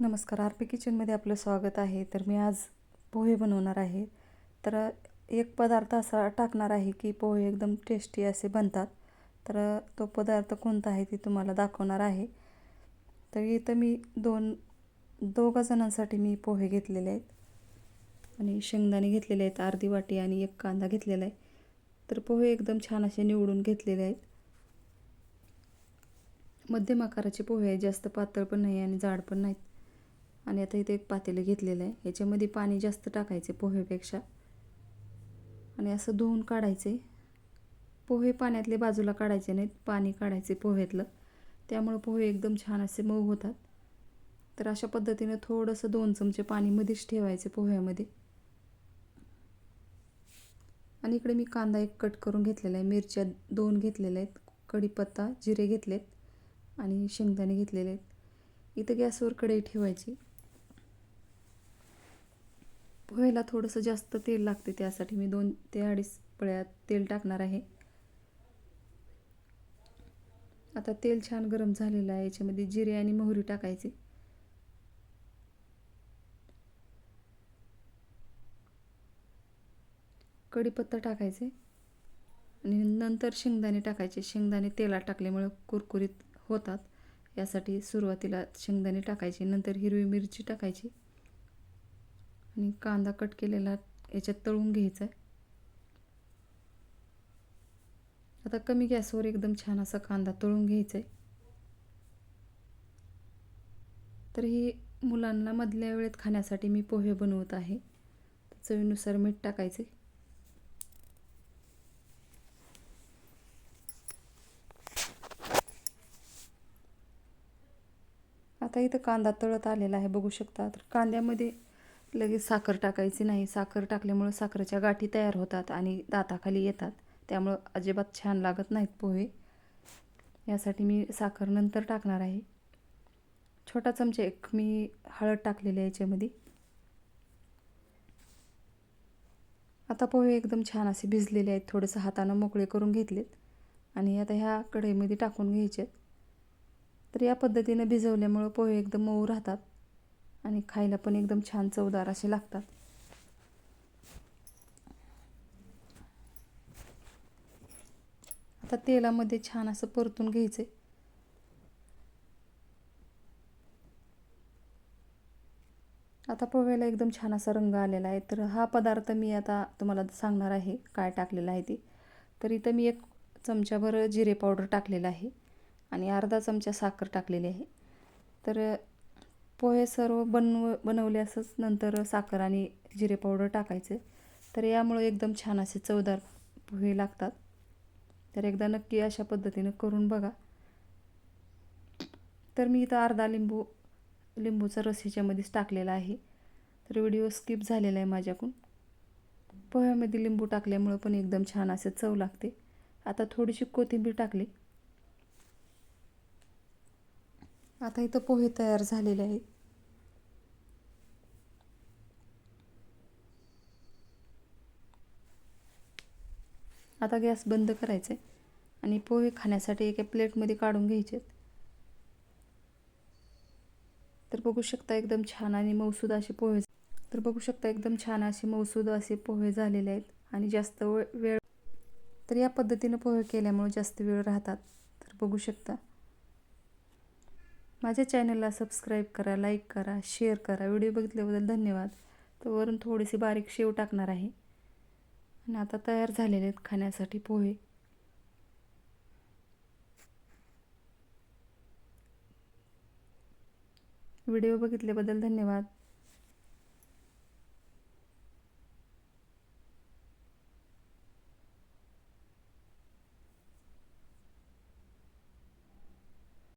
नमस्कार R P किचनमध्ये आपलं स्वागत आहे. तर मी आज पोहे बनवणार आहे. तर एक पदार्थ असा टाकणार आहे की पोहे एकदम टेस्टी असे बनतात. तर तो पदार्थ कोणता आहे ते तुम्हाला दाखवणार आहे. तर इथं मी दोन दोघा जणांसाठी मी पोहे घेतलेले आहेत. आणि शेंगदाणे घेतलेले आहेत अर्धी वाटी आणि एक कांदा घेतलेला आहे. तर पोहे एकदम छान असे निवडून घेतलेले आहेत. मध्यम आकाराचे पोहे आहेत जास्त पातळ पण नाही आणि जाड पण नाहीत. आणि आता इथे एक पातेलं घेतलेलं आहे. याच्यामध्ये पाणी जास्त टाकायचे पोहेपेक्षा आणि असं धुवून काढायचे. पोहे पाण्यातले बाजूला काढायचे नाहीत पाणी काढायचे पोहेतलं त्यामुळं पोहे एकदम छान असे मऊ होतात. तर अशा पद्धतीनं थोडंसं दोन चमचे पाणी मध्येच ठेवायचे पोह्यामध्ये. आणि इकडे मी कांदा एक कट करून घेतलेला आहे. मिरच्या दोन घेतलेल्या आहेत. कढीपत्ता जिरे घेतलेत आणि शेंगदाणे घेतलेले आहेत. इथं गॅसवर कढई ठेवायची. पोह्याला थोडंसं जास्त तेल लागते त्यासाठी मी दोन ते अडीच पळ्यात तेल टाकणार आहे. आता तेल छान गरम झालेलं आहे याच्यामध्ये जिरे आणि मोहरी टाकायची. कढीपत्ता टाकायचे आणि नंतर शेंगदाणे टाकायचे. शेंगदाणे तेलात टाकल्यामुळे कुरकुरीत होतात यासाठी सुरुवातीला शेंगदाणे टाकायचे नंतर हिरवी मिरची टाकायची. आणि कांदा कट केलेला याच्यात तळून घ्यायचा आहे. आता कमी गॅसवर एकदम छान असा कांदा तळून घ्यायचा आहे. तर ही मुलांना मधल्या वेळेत खाण्यासाठी मी पोहे बनवत आहे. चवीनुसार मीठ टाकायचे. आता इथं कांदा तळत आलेला आहे बघू शकता. तर कांद्यामध्ये लगेच साखर टाकायची नाही. साखर टाकल्यामुळं साखरेच्या गाठी तयार होतात आणि दाताखाली येतात. त्यामुळं अजिबात छान लागत नाहीत पोहे. यासाठी मी साखर नंतर टाकणार आहे. छोटा चमचा एक मी हळद टाकलेली आहे याच्यामध्ये. आता पोहे एकदम छान असे भिजलेले आहेत. थोडंसं हातानं मोकळे करून घेतलेत. आणि आता ह्या कढईमध्ये टाकून घ्यायचे तर या पद्धतीनं भिजवल्यामुळं पोहे एकदम मऊ राहतात. आणि खायला पण एकदम छान चवदार असे लागतात. आता तेलामध्ये छान असं परतून घ्यायचे आता पोह्याला एकदम छान असा रंग आलेला आहे. तर हा पदार्थ मी आता तुम्हाला सांगणार आहे काय टाकलेला आहे ते. तर इथं मी एक चमच्याभर जिरे पावडर टाकलेलं आहे आणि अर्धा चमचा साखर टाकलेली आहे. तर पोहे सर्व बनव बनवले असंच नंतर साखर आणि जिरे पावडर टाकायचे. तर यामुळे एकदम छान असे चवदार पोहे लागतात. तर एकदा नक्की अशा पद्धतीनं करून बघा. तर मी इथं अर्धा लिंबू लिंबूचा रस ह्याच्यामध्येच टाकलेला आहे. तर व्हिडिओ स्किप झालेला आहे माझ्याकडून. पोह्यामध्ये लिंबू टाकल्यामुळं पण एकदम छान असे चव लागते. आता थोडीशी कोथिंबीर टाकली. आता इथं पोहे तयार झालेले आहेत. आता गॅस बंद करायचे आणि पोहे खाण्यासाठी एका प्लेटमध्ये काढून घ्यायचे तर बघू शकता एकदम छान आणि मौसूद असे पोहे तर बघू शकता एकदम छान असे मौसूद असे पोहे झालेले आहेत आणि जास्त वेळ तर या पद्धतीनं पोहे केल्यामुळे जास्त वेळ राहतात. तर बघू शकता. माझ्या चॅनलला सबस्क्राईब करा लाईक करा शेअर करा. व्हिडिओ बघितल्याबद्दल धन्यवाद. तर वरून थोडीशी बारीक शेव टाकणार आहे. आणि आता तयार झालेले आहेत खाण्यासाठी पोहे. व्हिडिओ बघितल्याबद्दल धन्यवाद.